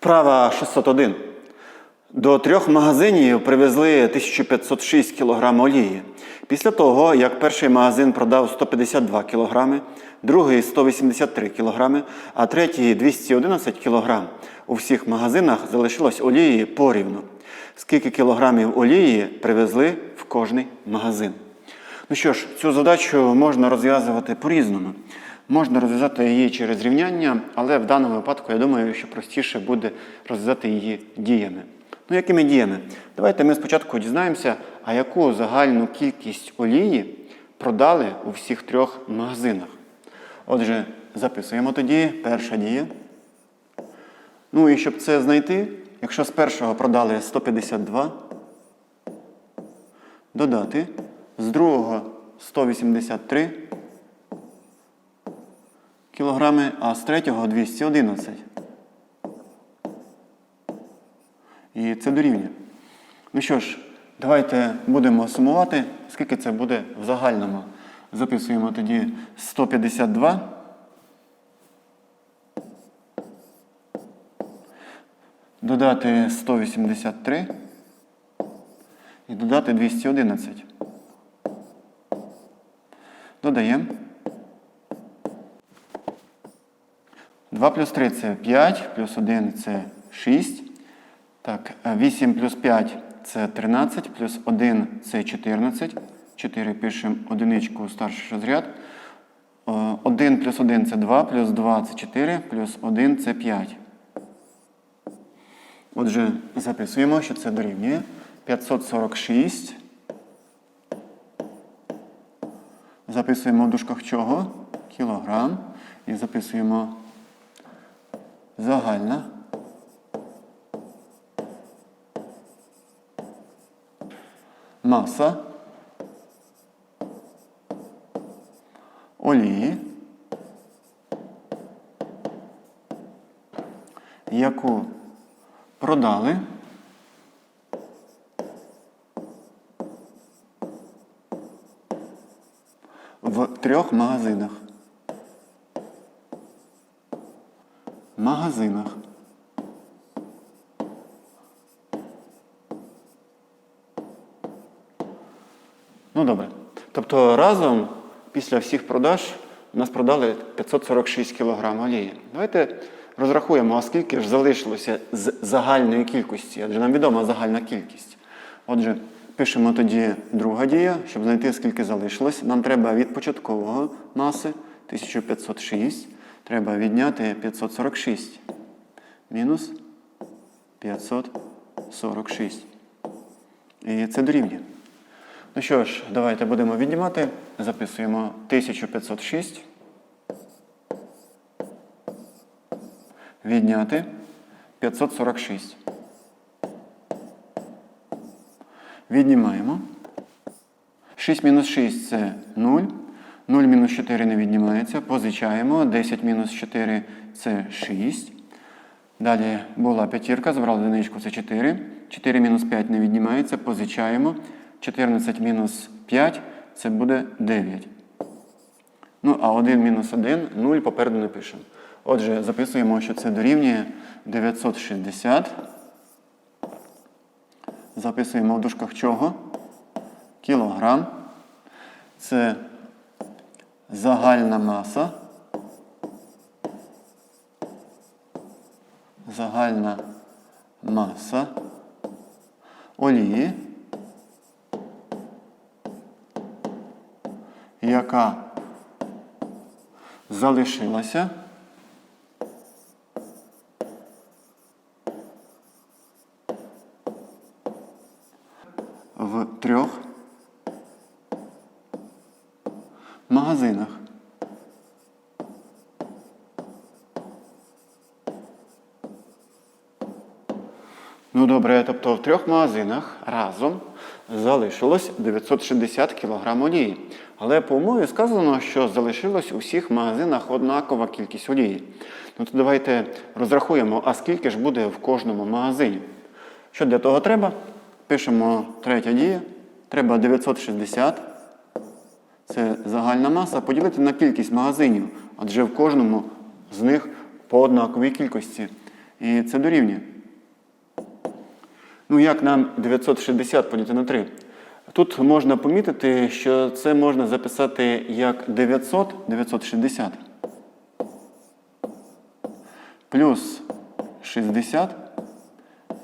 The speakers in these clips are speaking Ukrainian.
Вправа 601. До трьох магазинів привезли 1506 кг олії. Після того, як перший магазин продав 152 кг, другий 183 кг, а третій 211 кг, у всіх магазинах залишилось олії порівну. Скільки кілограмів олії привезли в кожний магазин? Ну що ж, цю задачу можна розв'язувати по-різному. Можна розв'язати її через рівняння, але в даному випадку я думаю, що простіше буде розв'язати її діями. Ну, якими діями? Давайте ми спочатку дізнаємося, а яку загальну кількість олії продали у всіх трьох магазинах. Отже, записуємо тоді перша дія. Ну і щоб це знайти, якщо з першого продали 152, додати, з другого 183 кілограми, а з третього 211. І це дорівнює. Ну що ж, давайте будемо сумувати, скільки це буде в загальному. Записуємо тоді 152. Додати 183 і додати 211. Додаємо. 2 плюс 3 це 5, плюс 1 це 6. Так, 8 плюс 5 це 13, плюс 1 це 14. 4 пишемо одиничку у старший розряд. 1 плюс 1 це 2, плюс 2 це 4, плюс 1 це 5. Отже, записуємо, що це дорівнює 546. Записуємо в дужках чого? Кілограм. І записуємо загальна. Маса олії, яку продали в трьох магазинах. Магазинах. Ну добре. Тобто разом після всіх продаж у нас продали 546 кг олії. Давайте розрахуємо, а скільки ж залишилося з загальної кількості, адже нам відома загальна кількість. Отже, пишемо тоді друга дія, щоб знайти, скільки залишилось. Нам треба від початкового маси 1506. Треба відняти 546. Мінус 546. І це дорівнює. Ну що ж, давайте будемо віднімати. Записуємо 1506. Відняти 546. Віднімаємо. 6 мінус 6 це 0. 0 мінус 4 не віднімається. Позичаємо. 10 мінус 4 це 6. Далі була п'ятірка, забрали одиничку, це 4. 4 мінус 5 не віднімається, позичаємо. 14 мінус 5 це буде 9. Ну, а 1 мінус 1 0 попереду не пишемо. Отже, записуємо, що це дорівнює 960. Записуємо в дужках чого? Кілограм. Це загальна маса. Загальна маса олії. яка залишилася в трьох магазинах. Ну добре, тобто в трьох магазинах разом залишилось 960 кг олії. Але по умові сказано, що залишилось у всіх магазинах однакова кількість олії. Ну то давайте розрахуємо, а скільки ж буде в кожному магазині. Що для того треба? Пишемо третя дія. Треба 960. Це загальна маса. Поділити на кількість магазинів, адже в кожному з них по однаковій кількості. І це дорівнює. Ну, як нам 960 поділити на 3? Тут можна помітити, що це можна записати як 900, 960 плюс 60.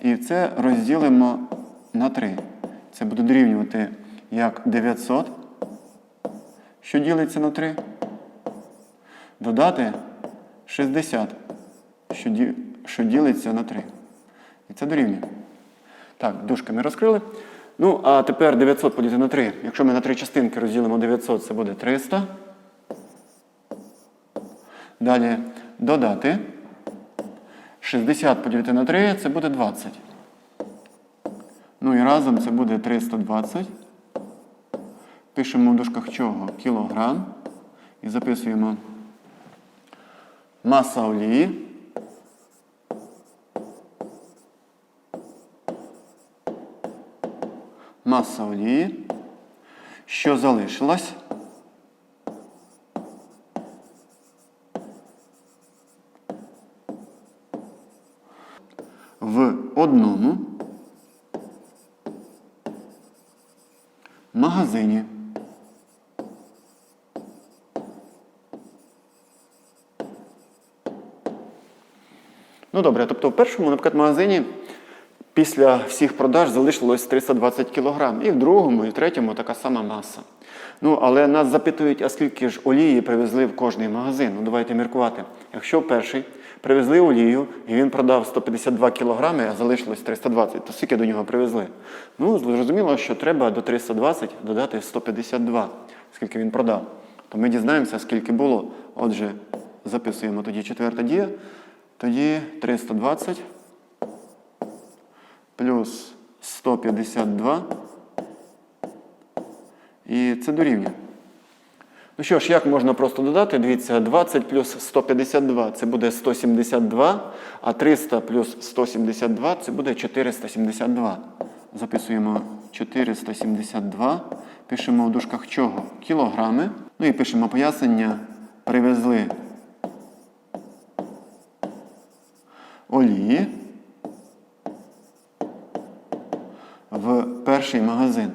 І це розділимо на 3. Це буде дорівнювати як 900, що ділиться на 3. Додати 60, що, ділиться на 3. І це дорівнює. Так, дужками розкрили. Ну, а тепер 900 поділити на 3. Якщо ми на три частинки розділимо 900, це буде 300. Далі додати. 60 поділити на 3 це буде 20. Ну і разом це буде 320. Пишемо в дужках чого? Кілограм. І записуємо маса олії. Маса олії. Що залишилось? В одному магазині. Ну добре, тобто в першому, наприклад, магазині після всіх продаж залишилось 320 кг. І в другому, і в третьому така сама маса. Ну, але нас запитують, а скільки ж олії привезли в кожний магазин. Ну, давайте міркувати. Якщо перший привезли олію, і він продав 152 кг, а залишилось 320, то скільки до нього привезли? Ну, зрозуміло, що треба до 320 додати 152, скільки він продав. То ми дізнаємося, скільки було. Отже, записуємо тоді четверта дія. Тоді 320 плюс 152. І це дорівнює. Ну що ж, як можна просто додати? Дивіться, 20 плюс 152 це буде 172, а 300 плюс 172 це буде 472. Записуємо 472. Пишемо в дужках чого? Кілограми. Ну і пишемо пояснення. Привезли олії в перший магазин.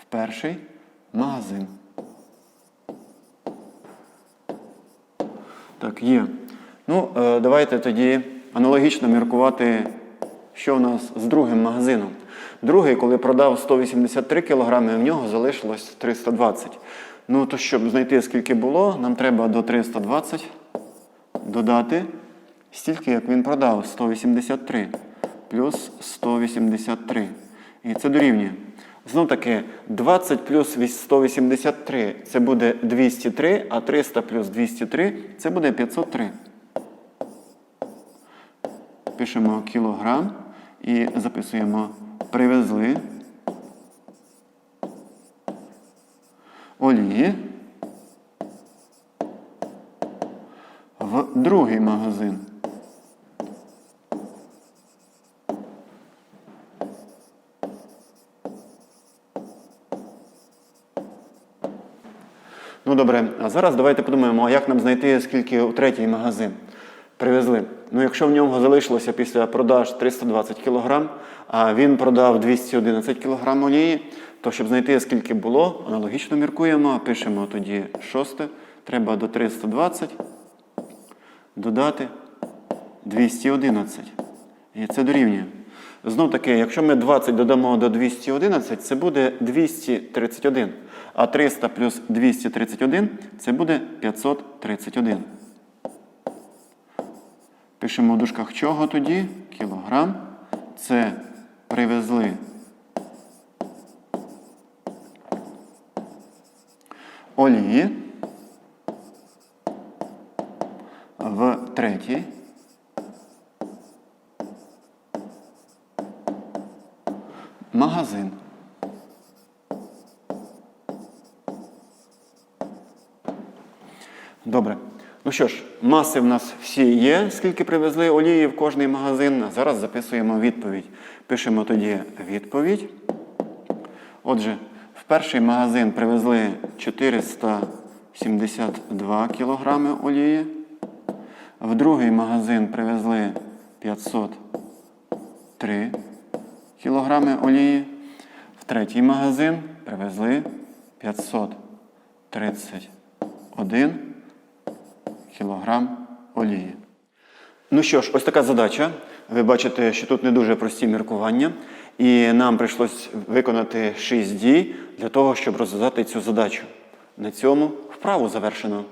В перший магазин. Так, є. Ну, е, давайте тоді аналогічно міркувати, що в нас з другим магазином. Другий, коли продав 183 кг, в нього залишилось 320 Ну, то щоб знайти, скільки було, нам треба до 320 додати стільки, як він продав, 183 плюс 183. І це дорівнює. Знов таки, 20 плюс 183 це буде 203, а 300 плюс 203 це буде 503. Пишемо кілограм і записуємо привезли олії в другий магазин. Ну добре, а зараз давайте подумаємо, а як нам знайти, скільки у третій магазин привезли. Ну, якщо в нього залишилося після продаж 320 кг, а він продав 211 кг олії, то щоб знайти, скільки було, аналогічно міркуємо, пишемо тоді шосте. Треба до 320 додати 211. І це дорівнює. Знов таки, якщо ми 20 додамо до 211, це буде 231. А 300 плюс 231 це буде 531. Пишемо в дужках чого тоді? Кілограм. Це привезли олії в третій. Магазин. Добре. Ну що ж, маси в нас всі є, скільки привезли олії в кожний магазин. Зараз записуємо відповідь. Пишемо тоді відповідь. Отже, в перший магазин привезли 400 72 кілограми олії. В другий магазин привезли 503 кілограми олії. В третій магазин привезли 531 кілограм олії. Ну що ж, ось така задача. Ви бачите, що тут не дуже прості міркування, і нам прийшлось виконати 6 дій для того, щоб розв'язати цю задачу. На цьому вправу завершено.